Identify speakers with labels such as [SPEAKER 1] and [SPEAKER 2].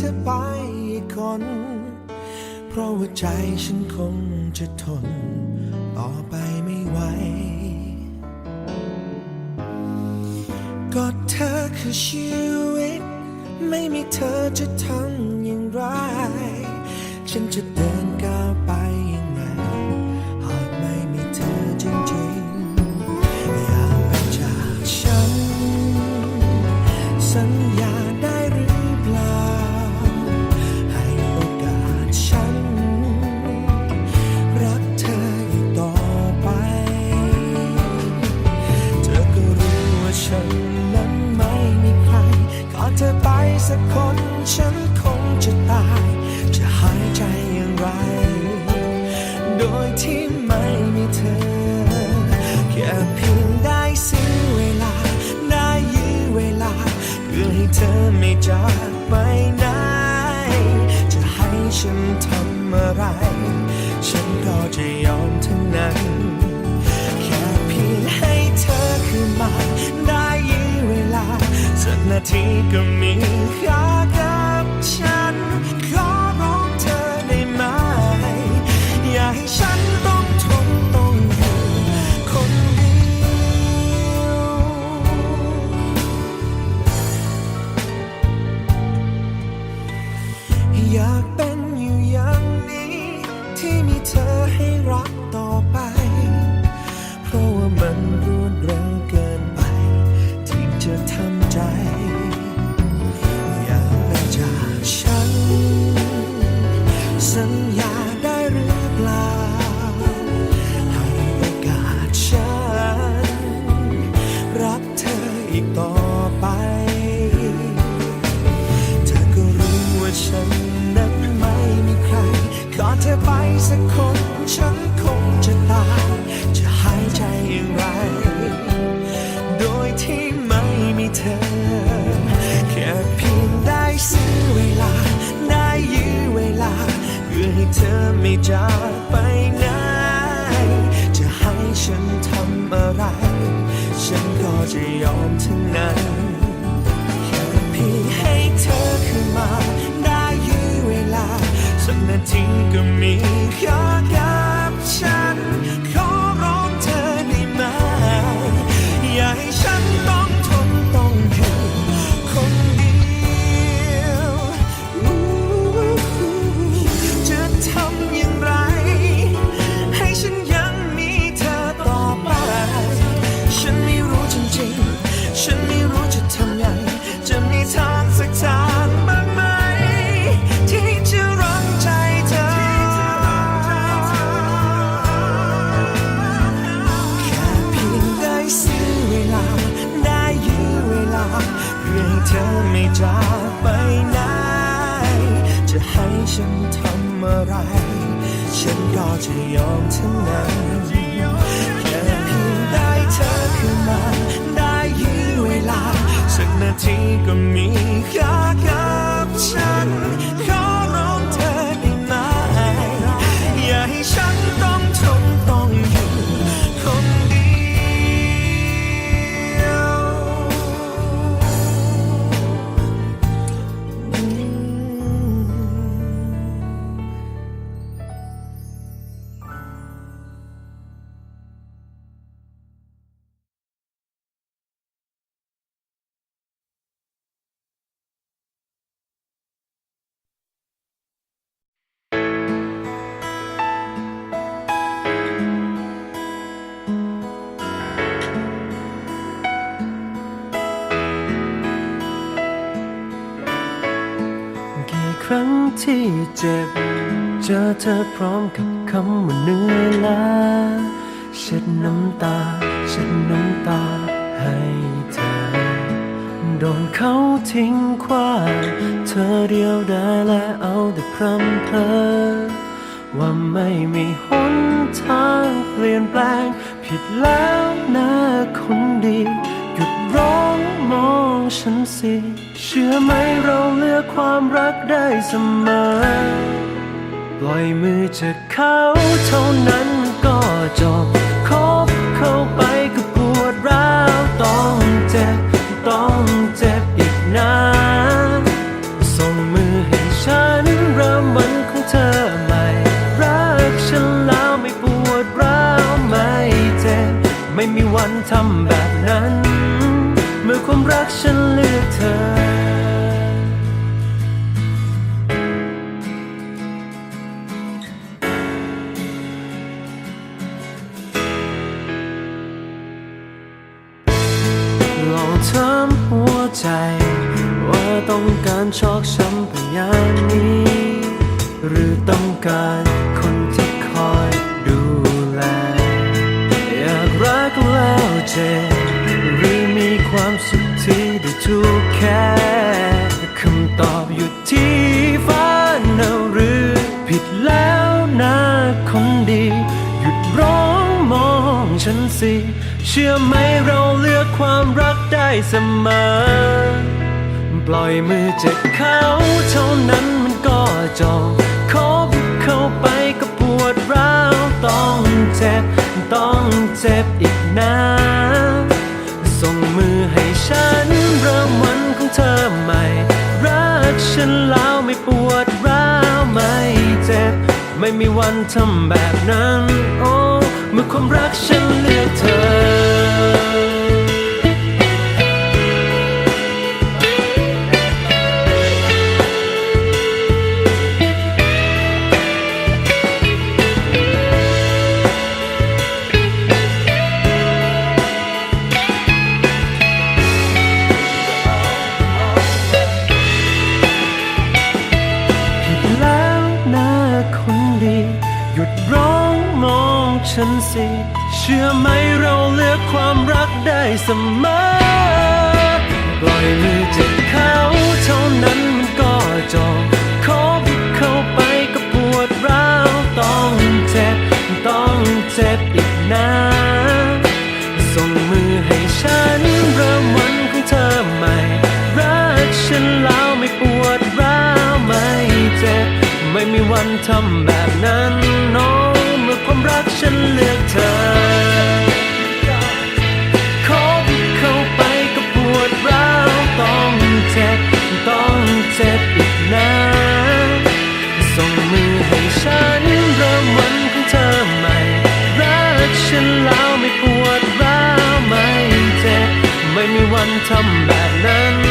[SPEAKER 1] เธอไปคน เพราะว่าใจฉันคงจะทน ต่อไปไม่ไหว ก็เธอคือชีวิต ไม่มีเธอจะทำอย่างไร ฉันจะเดิน เธอไม่จากไปไหน จะให้ฉันทำอะไร ฉันก็จะยอมทั้งนั้น แค่เพียงให้เธอคืนมา ได้ยินเวลา สักนาทีก็มีค่ากัน สักคนฉันคงจะตาย จะหายใจอย่างไร โดยที่ไม่มีเธอ แค่เพียงได้ซื้อเวลา ได้ยื้อเวลา เพื่อให้เธอไม่จากไป มี จากไปไหน จะให้ฉันทำอะไร ฉันก็จะยอมทั้งนั้นแค่เพียงได้เธอขึ้นมา ได้ยื้อเวลา สักนาทีก็มีค่ากับฉัน ที่เจ็
[SPEAKER 2] บ เจอเธอพร้อมกับคำว่าเหนื่อยล้าเช็ดน้ำตา เช็ดน้ำตาให้เธอ โดนเขาทิ้งขว้าเธอเดียวได้และเอาแต่พรำเพอว่าไม่มีหนทางเปลี่ยนแปลง ผิดแล้วนะคนดี หยุดร้องมองฉันสิ เชื่อไหมเราเลือกความรักได้เสมอ ปล่อยมือจากเขาเท่านั้นก็จบคบเข้าไปก็ปวดร้าวต้องเจ็บต้องเจ็บอีกนานส่งมือให้ฉันเริ่มวันของเธอใหม่ รักฉันแล้วไม่ปวดร้าวไม่เจ็บไม่มีวันทำแบบนั้น เมื่อความรักฉันเลือกเธอ ถามหัวใจ ว่าต้องการชอกช้ำไปอย่างนี้ หรือต้องการคนที่คอยดูแล อยากรักแล้วเจ็บหรือมีความสุขที่ได้ถูกแค่คำตอบอยู่ที่ฟ้านะหรือผิดแล้วนะคนดี หยุดร้องมองฉันสิ ชื่อไหมเราเลือกความรักได้เสมอ ปล่อยมือจากเขาเท่านั้นมันก็จบขอบุกเข้าไปก็ปวดร้าวต้องเจ็บต้องเจ็บอีกนานส่งมือให้ฉันเริ่มวันของเธอใหม่ รักฉันแล้วไม่ปวดร้าวไม่เจ็บ ไม่มีวันทำแบบนั้น โอ้เมื่อความรักฉันเลือกเธอ ฉันสิ เชื่อไหมเราเลือกความรักได้เสมอ ปล่อยมือจากเขาเท่านั้นมันก็จบขอบุกเข้าไปก็ปวดร้าวต้องเจ็บ ต้องเจ็บอีกนานส่งมือให้ฉันเริ่มวันของเธอใหม่ รักฉันแล้วไม่ปวดร้าวไม่เจ็บ ไม่มีวันทำแบบนั้นน้องเมื่อ ความรักฉันเลือกเธอ ขอบุกเข้าไปก็ปวดร้าวต้องเจ็บต้องเจ็บอีกนานส่งมือให้ฉันเริ่มวันของเธอใหม่ รักฉันแล้วไม่ปวดร้าวไม่เจ็บไม่มีวันทำแบบนั้น